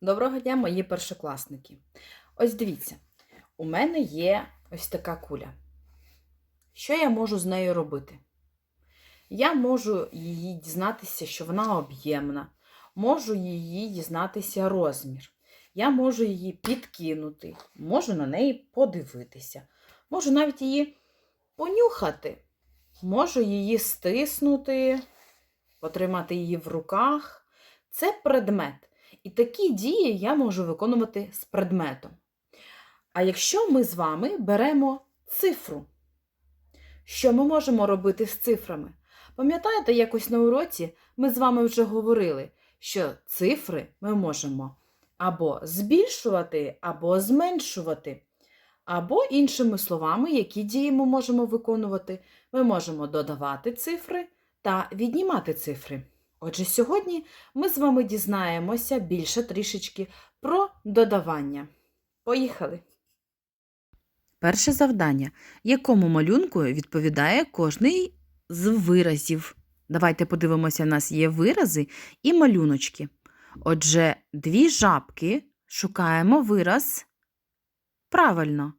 Доброго дня, мої першокласники. Ось дивіться, у мене є ось така куля. Що я можу з нею робити? Я можу її дізнатися, що вона об'ємна, можу її дізнатися розмір. Я можу її підкинути, можу на неї подивитися, можу навіть її понюхати, можу її стиснути, потримати її в руках. Це предмет. І такі дії я можу виконувати з предметом. А якщо ми з вами беремо цифру, що ми можемо робити з цифрами? Пам'ятаєте, якось на уроці ми з вами вже говорили, що цифри ми можемо або збільшувати, або зменшувати. Або, іншими словами, які дії ми можемо виконувати? Ми можемо додавати цифри та віднімати цифри. Отже, сьогодні ми з вами дізнаємося більше трішечки про додавання. Поїхали! Перше завдання. Якому малюнку відповідає кожний з виразів? Давайте подивимося, у нас є вирази і малюночки. Отже, дві жабки шукаємо вираз правильно.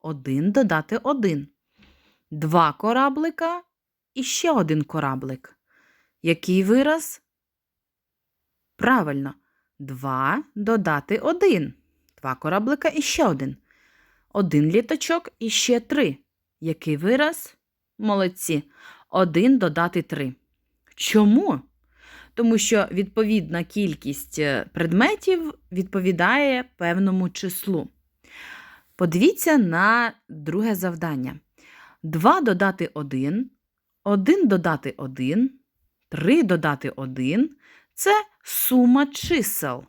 Один додати один. Два кораблика і ще один кораблик. Який вираз? Правильно. Два додати один. Два кораблика і ще один. Один літачок і ще три. Який вираз? Молодці. Один додати три. Чому? Тому що відповідна кількість е, предметів відповідає певному числу. Подивіться на друге завдання. 2 додати 1, 1 додати 1, 3 додати 1 – це сума чисел.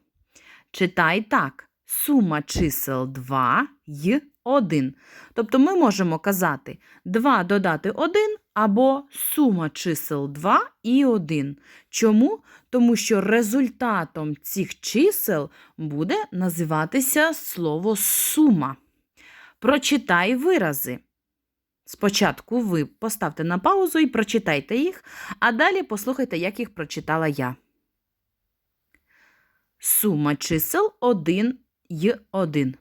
Читай так. Сума чисел 2 й 1. Тобто ми можемо казати 2 додати 1 або сума чисел 2 і 1. Чому? Тому що результатом цих чисел буде називатися слово сума. Прочитай вирази. Спочатку ви поставте на паузу і прочитайте їх, а далі послухайте, як їх прочитала я. Сума чисел 1 й 1.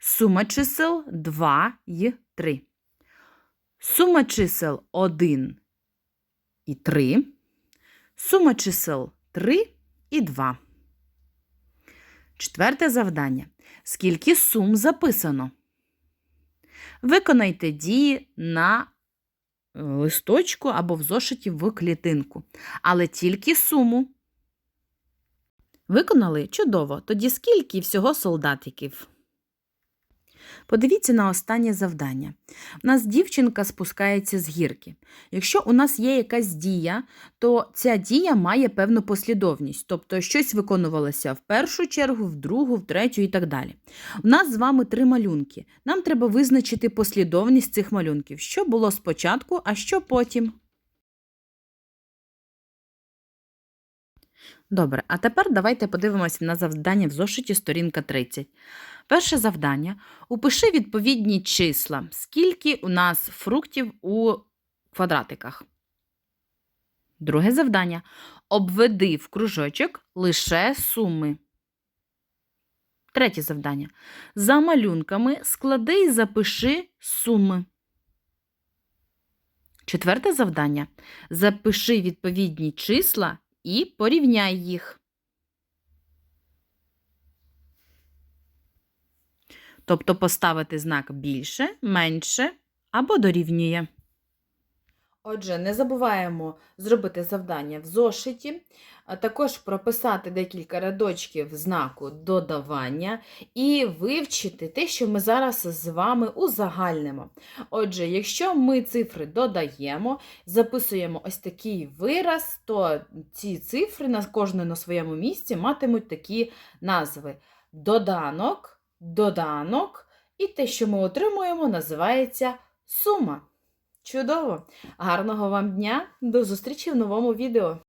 Сума чисел 2 й 3. Сума чисел 1 і 3. Сума чисел 3 і 2. Четверте завдання. Скільки сум записано? Виконайте дії на е, листочку або в зошиті в клітинку. Але тільки суму. Виконали чудово. Тоді скільки всього солдатиків? Подивіться на останнє завдання. У нас дівчинка спускається з гірки. Якщо у нас є якась дія, то ця дія має певну послідовність, тобто щось виконувалося в першу чергу, в другу, в третю і так далі. У нас з вами три малюнки. Нам треба визначити послідовність цих малюнків, що було спочатку, а що потім. Добре, а тепер давайте подивимося на завдання в зошиті сторінка 30. Перше завдання. Упиши відповідні числа. Скільки у нас фруктів у квадратиках. Друге завдання. Обведи в кружочок лише суми. Третє завдання. За малюнками склади і запиши суми. Четверте завдання. Запиши відповідні числа і порівняй їх. Тобто поставити знак більше, менше або дорівнює. Отже, не забуваємо зробити завдання в зошиті, також прописати декілька рядочків знаку додавання і вивчити те, що ми зараз з вами узагальнимо. Отже, якщо ми цифри додаємо, записуємо ось такий вираз, то ці цифри на кожне на своєму місці матимуть такі назви: доданок, доданок, і те, що ми отримуємо, називається сума. Чудово! Гарного вам дня! До зустрічі в новому відео!